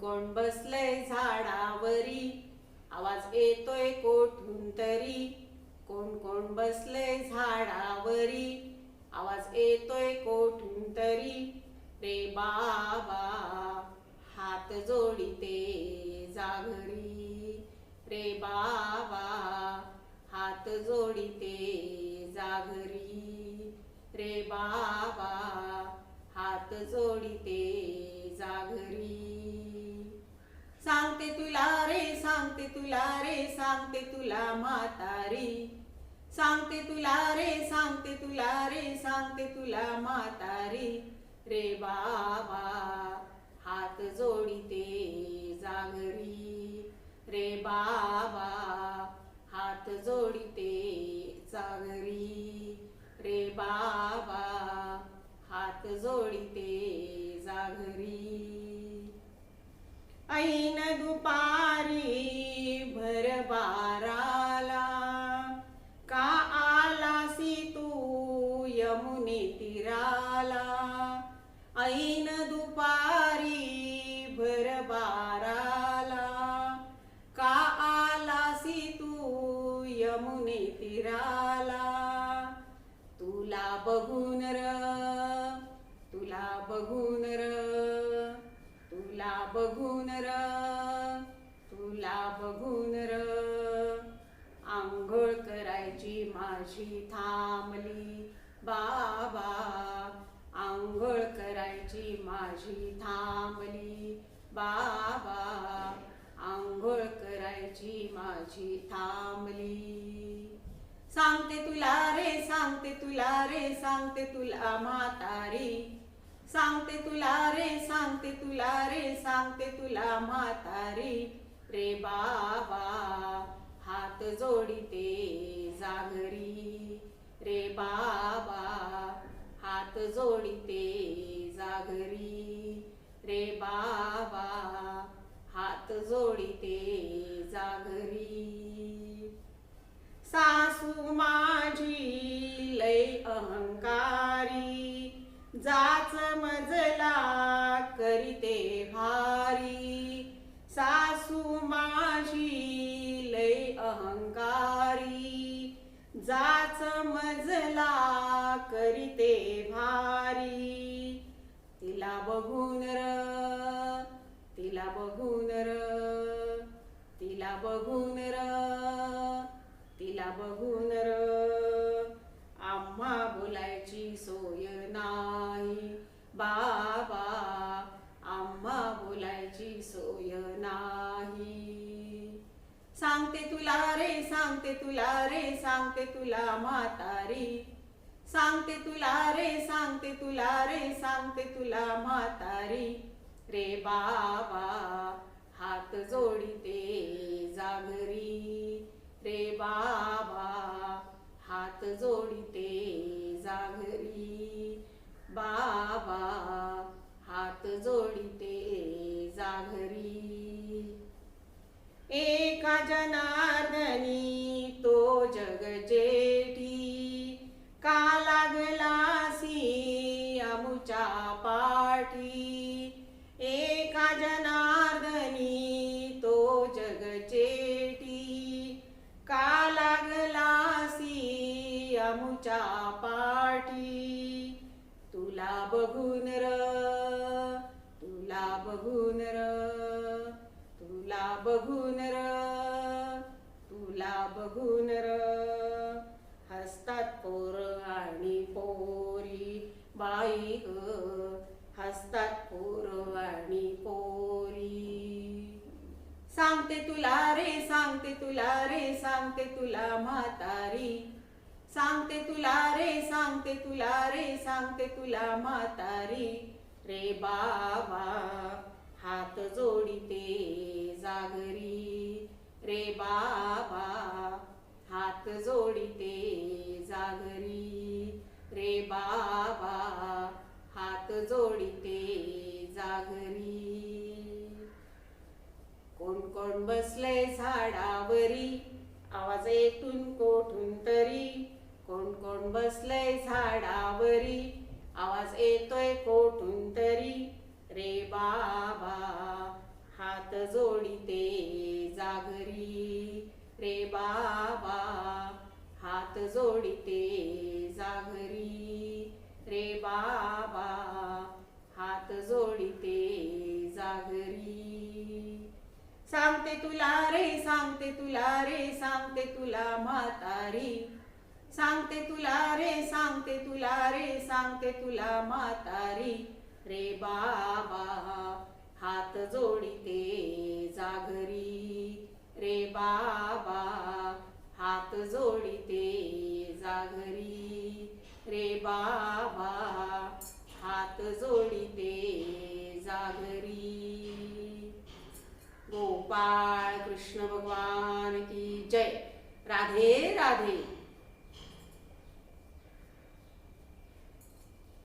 कोण बसलंय झाडावरी? आवाज येतोय कोठून तरी. कोण कोण बसलंय झाडावरी? आवाज येतोय कोठून तरी. रे बाबा हात जोडिते जागरी. रे बाबा हात जोडिते जागरी. रे बाबा हात जोडिते जागरी. सांगते तुला रे सांगते तुला रे सांगते तुला म्हातारी. सांगते तुला रे सांगते तुला रे सांगते तुला म्हातारी. रे बाबा हात जोडिते जागरी. रे बाबा हात जोडिते जागरी. रे बाबा हात जोडिते ऐन दुपारी भर बाराला का आलासी तू यमुने तीराला? ऐन दुपारी भर बाराला का आलासी तू यमुने तीराला? तुला बघून र बघून र तुला बघून र. आंघोळ करायची माझी थांबली. बाबा आंघोळ करायची माझी थांबली. बाबा आंघोळ करायची माझी थांबली. सांगते तुला रे सांगते तुला रे सांगते तुला म्हातारी. सांगते तुला रे सांगते तुला रे सांगते तुला म्हातारी. रे बाबा हात जोडिते जागरी. रे बाबा हात जोडिते जागरी. रे बाबा हात जोडिते जागरी. सासू माझी लय अहंकार जाच मजला करीते भारी. सासू माझी लय अहंकारी. जाच मजला करीते भारी. तिला बघून र तिला बघून र तिला बघून सांगते तुला रे सांगते तुला रे सांगते तुला म्हातारी. सांगते तुला रे सांगते तुला रे सांगते तुला म्हातारी. रे बाबा हात जोडिते जागरी रे बाबा हात जोडिते जागरी बाबा हात जोडिते जागरी एका जनार्दनी तो जग जेठी. का लागलासी अमुच्या पाठी? एका जनार्दनी तो जग जेठी. का लागलासी अमुच्या पाठी? तुला बघून र तुला बघून र तुला बघून र. तुला बघून र. हसतात पोर आणि पोरी. बाई ग हसतात पोर आणि पोरी. सांगते तुला रे सांगते तुला रे सांगते तुला म्हातारी. सांगते तुला रे सांगते तुला रे सांगते तुला म्हातारी. रे बाबा हात जोडिते. रे बाबा हात जोडिते जागरी. रे बाबा हात जोडिते जागरी. कोण कोण बसलंय झाडावरी आवाज येतून कोठून तरी. कोण कोण बसलंय झाडावरी आवाज येतोय कोठून तरी. रे बाबा जोडिते रे बाबा हात जोडिते जागरी. रे बाबा हात जोडिते जागरी. सांगते तुला रे सांगते तुला रे सांगते तुला म्हातारी. सांगते तुला रे सांगते तुला रे सांगते तुला म्हातारी. रे बाबा हात जोडिते जागरी. रे बाबा हात जोडिते जागरी. रे बाबा हात जोडिते जागरी. गोपाळ कृष्ण भगवान की जय. राधे राधे.